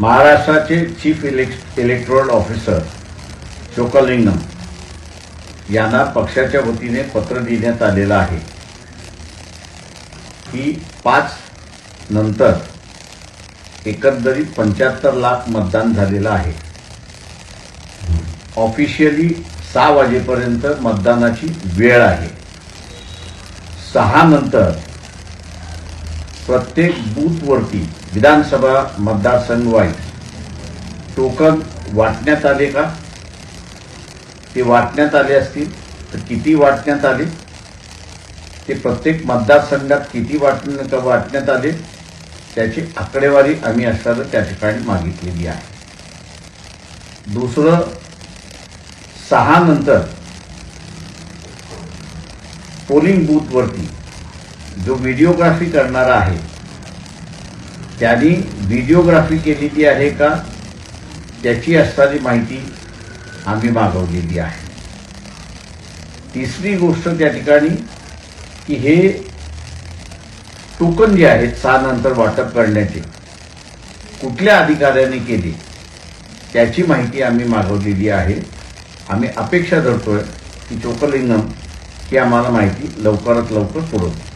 महाराष्ट्राचे चीफ इलेक् electoral officer Chockalingam यांना पक्षाच्या वतीने पत्र देण्यात आलेलं आहे. की पाच नंतर एकंदरीत पंच्याहत्तर लाख मतदान झालेलं आहे. ऑफिशियली सहा वाजेपर्यंत मतदानाची वेळ आहे. सहा नंतर प्रत्येक बूथवरती विधानसभा मतदारसंघ वाईज टोकन वाटण्यात आले का? ते वाटण्यात आले असतील तर किती वाटण्यात आले? ते प्रत्येक मतदारसंघात किती वाटण वाटण्यात आले? त्याची आकडेवारी आम्ही असताना त्या ठिकाणी मागितलेली आहे. दुसरं सहा नंतर पोलिंग बूथवरती जो व्हिडिओग्राफी करणारा आहे त्यांनी व्हिडिओग्राफी केलेली आहे का त्याची असणारी माहिती आम्ही मागवलेली आहे. तिसरी गोष्ट त्या ठिकाणी की हे टोकन जे आहेत सहा नंतर वाटप करण्याचे कुठल्या अधिकाऱ्याने केले त्याची माहिती आम्ही मागवलेली आहे. आम्ही अपेक्षा धरतोय की चोकलिंगम ही आम्हाला माहिती लवकरात लवकर पुरवतो